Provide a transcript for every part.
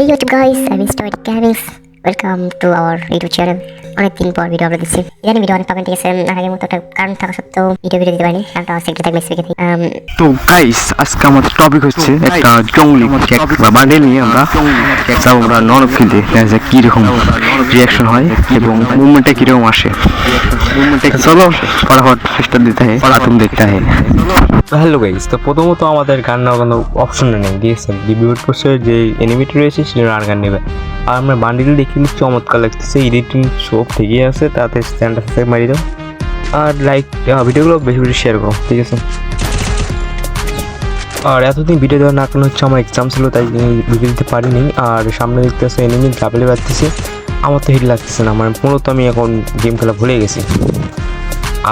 Hey YouTube guys, I'm Mr. Gamings. Welcome to our YouTube channel. অনেকদিন পর video upload দিচ্ছি জানি video অনেক কমেন্ট গেছে আর আগের মতো একটা কারণ থাকা সত্ত্বেও ভিডিও ভিডিও দিতে পারিনি। কারণটা সিক্রেট থাকবে সিক্রেট তো গাইস আজকে আমাদের টপিক হচ্ছে একটা জঙ্গলি চেক বা বান্ডেল নিয়ে আমরা যাব আমরা নন ফিল্ডে দেখা যাক কীরকম রিয়াকশন হয় এবং মুভমেন্টে কীরকম আসে। চলো ফটাফট চেষ্টা দিতে হয় আর তুমি দেখতে হয়। হ্যালো গাইস তো প্রথমত আমাদের গান নেওয়ার কোনো অপশন নেই দিয়েছেন। রিভিউট করছে যে এনিমেটি রয়েছে সেটা আর গান নেবে। আর আমরা বান্ডিল দেখি চমৎকার লাগতেছে এডিটিং সব ঠিকই আছে, তাতে স্ট্যান্ডার্ড সাথে মারি দাও। আর লাইক ভিডিওগুলো বেশি বেশি শেয়ার করো, ঠিক আছে? আর এতদিন ভিডিও দেওয়ার না কারণ হচ্ছে আমার এক্সাম ছিল, তাই ভিডিও দিতে পারিনি। আর সামনে দেখতে আছে এনিমি গাবলে বাড়তেছে। আমার তো হিট লাগতেছে না মানে মূলত আমি এখন গেম খেলা ভুলে গেছি।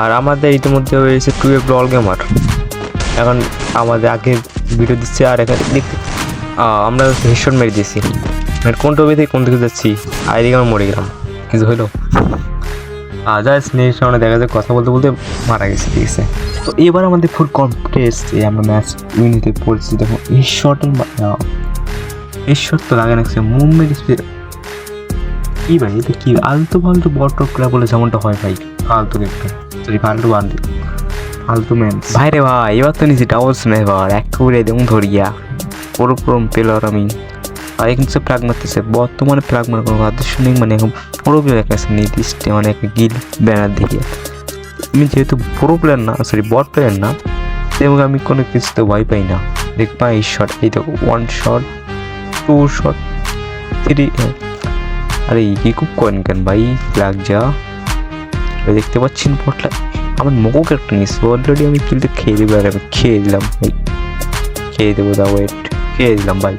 আর আমাদের ইতিমধ্যে হয়েছে টু এ ব্লল গেমার এখন আমাদের আগে ভিডিও দিচ্ছে, আর এখানে দেখতে আমরা হেডশট মেরে দিয়েছি। মানে কোন টবে থেকে কোন দিকে যাচ্ছি, আর এদিকে আমরা মরে গেলাম। কিছু হইল? যা স্নেহের সামনে দেখা যায় কথা বলতে বলতে মারা গেছে, ঠিক আছে? তো এবার আমাদের ফুল কনফিডেন্স যে আমরা ম্যাচ উইন হতে পড়ছি, দেখো এই শট এই তো লাগে না মুভমেন্ট স্পিড কি ভাই, এটা কি? আলতু ফালতু বট টপরা বলে যেমনটা হয় ভাই, ফালতু দেখতে সরি ফালতু বান্ডি ফালতু ম্যান ভাই রে ভাই, এবার তো নিচে ডাবল স্নাইপার এক করে দেবো ধরিয়া পুরো পুরো পেলার আমি আর সে প্লাগ মারতেছে। বর্তমানে প্লাগ মারার কোনো আদর্শ নেই মানে এখন পুরো প্লেয়ার কাছে নির্দিষ্ট একটা গিল ব্যানার দিকে আমি যেহেতু পুরো প্লেয়ার না সরি বট প্লেয়ার না এবং আমি কোনো কিছুতে ভয় পাই না। দেখবা এই শট এই দেখো one shot two shot three আরে কি খুব করেন কেন ভাই? প্লাগ যা। দেখতে পাচ্ছেন পটলা আমার মুখ একটা নিস অলরেডি আমি কিন্তু খেয়ে দেবো আর আমি খেয়ে দিলাম, ভাই। খেয়ে দেবো দা ওয়েট খেয়ে দিলাম ভাই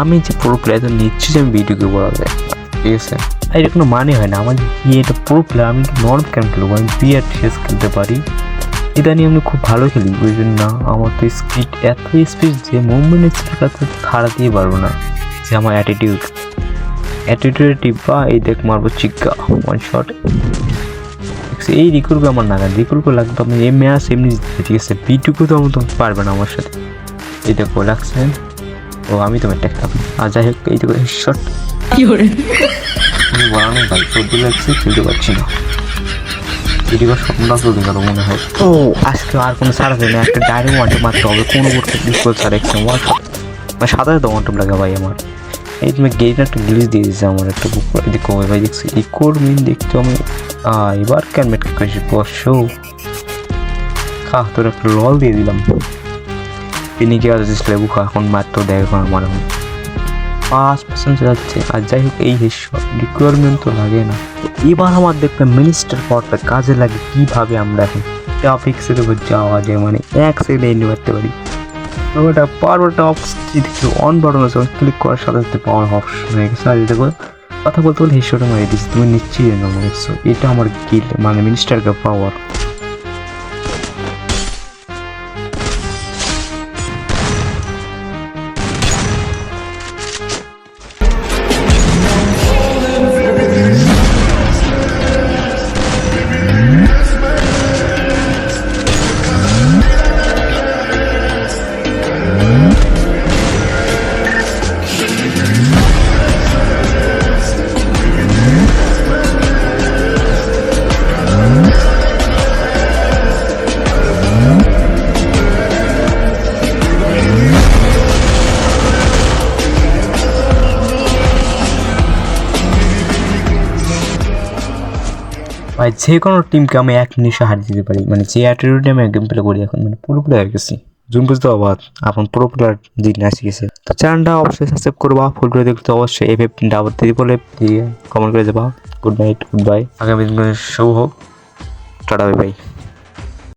আমি যে পুরো প্লেয়ার তো নিচ্ছি যে আমি ভিডিওকে বলা যায়। ঠিক আছে? আর এটা কোনো মানে হয় না। আমার কি এটা পুরো প্লেয়ার আমি নর্ম কেন খেলব? আমি বিয়ার শেষ খেলতে পারি। এটা নিয়ে আমি খুব ভালো খেলি, বুঝলেন না? আমার তো স্পিড এত স্পিড যে মুভমেন্টের কাছে খাড়া দিয়ে পারব না। যে আমার অ্যাটিটিউড অ্যাটিটিউড টিপা, এই দেখ মারবো চিক্কা ওয়ান শট এই রিকুলকে আমার নাগাল রিকুলকে লাগবে আমি এম ম্যাচ এমনি ঠিক আছে? বিটুকু তো আমার তো পারবে না আমার সাথে। এটা দেখো লাগছে ও আমি তো ম্যাটটা খেলাম আর যাই হোক এই দেখো শট আমি বলা নেই ভাই চোদ্দ লাগছে খেলতে পারছি না। এদিকে স্বপ্নটা চলতে গেল মনে হয়। ও আজকে আর কোনো সারা যায় না একটা ডাইরেক্ট ওয়ান্টে মারতে হবে কোনো করতে বিকল ছাড়া একটা ওয়ান মানে সাদা তো ওয়ান্টে লাগে ভাই আমার। এই তুমি গেইটা একটা গ্লিজ দিয়ে দিয়েছে আমার একটা বুক এদিকে ওই ভাই দেখছি। এই কোর মিন দেখতে আমি এবার কেন মেট করেছি? বর্ষ খা তোর একটা লল দিয়ে দিলাম। তিনি কি আজ লেবু খা এখন মাত্র দেখ এখন আমার এখন পাঁচ পার্সেন্ট যাচ্ছে। আর যাই হোক, এই রিকোয়ারমেন্ট তো লাগে না। এবার আমার দেখবে মিনিস্টার পাওয়ারটা কাজে লাগে কীভাবে আমরা এখন টপিক্সের উপর যাওয়া যায় মানে এক সেকেন্ডে এনে করতে পারি। ওটা পাওয়ারটা অফ দেখি অন বাটন আছে ক্লিক করার সাথে সাথে পাওয়ার অপশন হয়ে গেছে। আর করে কথা বলতে বলে হিসেবে মারি দিচ্ছি তুমি নিশ্চয়ই জানো, মনে এটা আমার গিল মানে মিনিস্টারকে পাওয়ার ভাই যে কোনো টিমকে আমি এক নিশা হার দিতে পারি। মানে যে অ্যাটিটিউডে আমি গেম প্লে করি এখন মানে পুরো হয়ে গেছি। জুন বুঝতে অবাধ এখন পুরো প্লেয়ার দিন আসি গেছে। তো চ্যানেলটা অবশ্যই সাবস্ক্রাইব করবা ফুল করে দেখতে অবশ্যই F F double triple F দিয়ে কমেন্ট করে যাবা। গুড নাইট গুড বাই আগামী দিন শুভ হোক। Tata bye bye